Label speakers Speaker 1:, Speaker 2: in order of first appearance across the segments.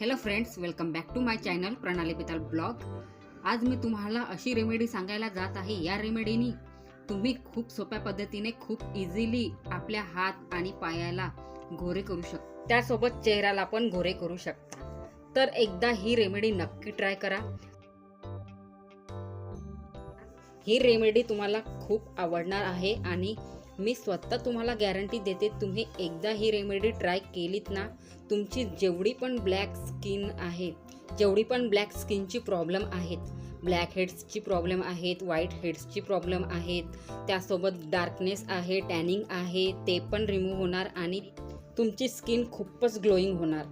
Speaker 1: Hello friends welcome back to my channel Pranali Pital blog आज मी तुम्हाला अशी remedy सांगायला जात आहे या रेमेडीनी तुम्ही खूप सोप्या पद्धतीने खूप इझिली आपल्या हात आणि पायाला गोरे करू शकता त्यासोबत चेहऱ्याला पण गोरे करू शकता. तर एकदा ही रेमेडी नक्की ट्राय करा. ही रेमेडी तुम्हाला खूप आवडणार आहे आणि मी स्वतः तुम्हाला गॅरंटी देते तुम्ही एकदा ही रेमेडी ट्राय केलीत ना तुमची जेवढी पण ब्लॅक स्किन आहे जेवढी पण ब्लॅक स्किनची प्रॉब्लेम आहेत ब्लॅक हेड्सची प्रॉब्लेम आहेत व्हाईट हेड्सची प्रॉब्लेम आहेत त्यासोबत डार्कनेस आहे टॅनिंग आहे ते पण रिमूव्ह होणार आणि तुमची स्किन खूपच ग्लोईंग होणार.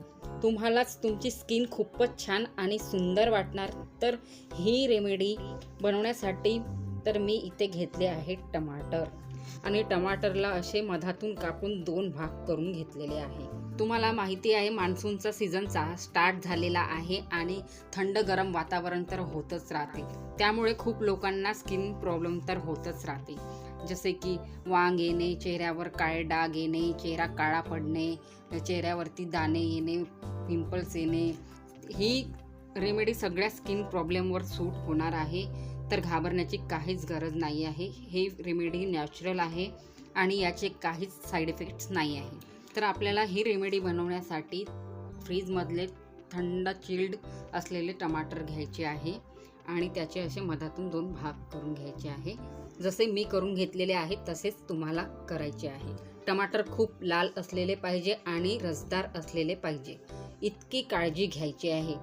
Speaker 1: तुम्हालाच तुमची स्किन खूपच छान आणि सुंदर वाटणार तर ही रेमेडी बनवण्यासाठी तर मी इथे घेतले आहे टमाटर. आणि टमाटरला असे मधातून कापून दोन भाग करून घेतलेले आहे. तुम्हाला माहिती आहे मान्सूनचा सीझनचा स्टार्ट झालेला आहे आणि थंड गरम वातावरण तर होतच राहते. त्यामुळे खूप लोकांना स्किन प्रॉब्लेम तर होतच राहते. जसे की वांग येणे चेहऱ्यावर काळे डाग येणे चेहरा काळा पडणे चेहऱ्यावरती दाणे येणे पिंपल्स येणे ही रेमेडी सगळ्या स्किन प्रॉब्लेमवर सूट होणार आहे. तर घाबरण्याची काहीच गरज नाही आहे. हे रेमेडी नॅचरल आहे आणि याचे काहीच साईड इफेक्ट्स नाही आहे. तर आपल्याला ही रेमेडी बनवण्यासाठी फ्रीजमधले थंड चिल्ड असलेले टमाटर घ्यायचे आहे आणि त्याचे असे मधातून दोन भाग करून घ्यायचे आहे. जसे मी करून घेतलेले आहे तसेच तुम्हाला करायचे आहे. टमाटर खूप लाल असलेले पाहिजे आणि रसदार असलेले पाहिजे. इतकी काळजी घ्यायची आहे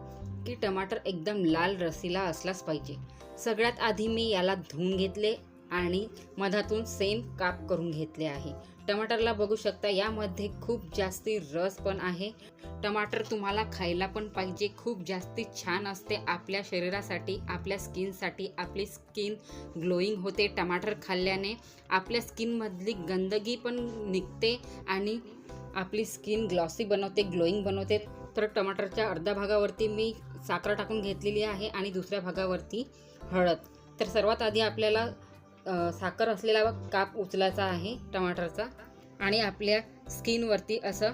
Speaker 1: की टमाटर एकदम लाल रसीला असलाच पाहिजे. सगळ्यात आधी मी याला धुवून घेतले आणि मधातून सेम काप करून घेतले आहे. टमाटरला बघू शकता यामध्ये खूप जास्ती रस पण आहे. टमाटर तुम्हाला खायला पण पाहिजे खूप जास्ती छान असते आपल्या शरीरासाठी आपल्या स्किनसाठी. आपली स्किन ग्लोईंग होते टमाटर खाल्ल्याने. आपल्या स्किनमधली गंदगी पण निघते आणि आपली स्किन ग्लॉसी बनवते ग्लोईंग बनवते. तर टमाटरच्या अर्ध्या भागावरती मी साखर टाकून घेतलेली आहे आणि दुसऱ्या भागावरती हळद. तर सर्वात आधी आपल्याला साखर असलेला काप उचलायचा आहे टमाटरचा आणि आपल्या स्किनवरती असं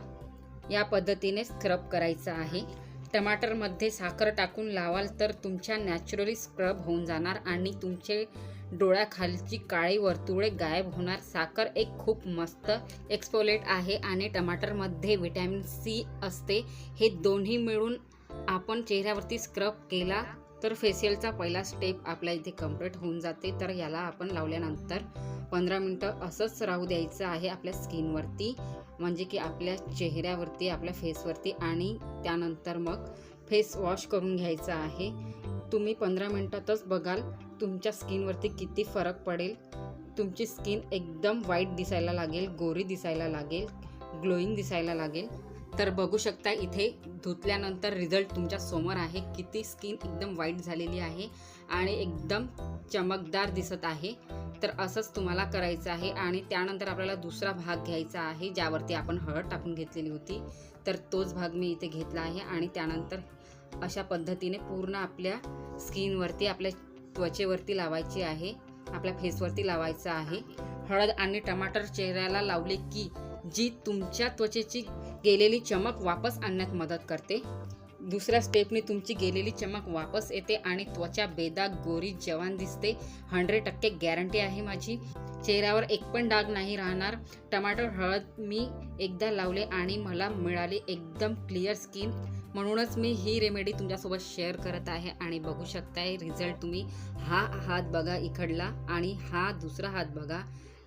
Speaker 1: या पद्धतीने स्क्रब करायचं आहे. टमाटरमध्ये साखर टाकून लावाल तर तुमच्या नॅचरली स्क्रब होऊन जाणार आणि तुमचे डोळ्याखालची काळी वर्तुळे गायब होणार. साखर एक खूप मस्त एक्सपोलेट आहे आणि टमाटरमध्ये विटॅमिन सी असते. हे दोन्ही मिळून आपण चेहऱ्यावरती स्क्रब केला तर फेशियलचा पहिला स्टेप आपल्या इथे कंप्लीट होऊन जाते. तर याला आपण लावल्यानंतर पंधरा मिनटं असंच राहू द्यायचं आहे आपल्या स्किनवरती. म्हणजे की आपल्या चेहऱ्यावरती आपल्या फेसवरती आणि त्यानंतर मग फेस वॉश करून घ्यायचा आहे. तुम्ही पंधरा मिनटातच बघाल तुमच्या स्किनवरती किती फरक पडेल. तुमची स्किन एकदम वाईट दिसायला लागेल गोरी दिसायला लागेल ग्लोईंग दिसायला लागेल. तर बघू शकता इथे धुतल्यानंतर रिझल्ट तुमच्यासमोर आहे. किती स्किन एकदम वाईट झालेली आहे आणि एकदम चमकदार दिसत आहे. तर असंच तुम्हाला करायचं आहे आणि त्यानंतर आपल्याला दुसरा भाग घ्यायचा आहे ज्यावरती आपण हळद टाकून घेतलेली होती. तर तोच भाग मी इथे घेतला आहे आणि त्यानंतर अशा पद्धतीने पूर्ण आपल्या स्किनवरती आपल्या त्वचेवरती लावायची आहे. आपल्या फेसवरती लावायचं आहे. हळद आणि टमाटर चेहऱ्याला लावले की जी तुमच्या त्वचेची गेलेली चमक वापस आणण्यात मदत करते. दुसऱ्या स्टेपने तुमची गेलेली चमक वापस येते आणि त्वचा बेदाग गोरी जवान दिसते. हंड्रेड टक्के गॅरंटी आहे माझी. चेहऱ्यावर एक पण डाग नाही राहणार. टमाटर हळद मी एकदा लावले आणि मला मिळाली एकदम क्लिअर स्किन म्हणूनच मी ही रेमेडी तुमच्यासोबत शेअर करत आहे आणि बघू शकताय. रिझल्ट तुम्ही. हा हात बघा इकडला आणि हा दुसरा हात बघा.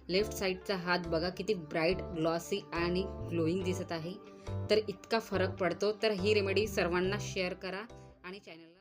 Speaker 1: लेफ्ट साईडचा हात बघा किती ब्राईट ग्लॉसी आणि ग्लोईंग दिसत आहे. तर इतका फरक पडतो. तर ही रेमेडी सर्वांना शेअर करा आणि चॅनल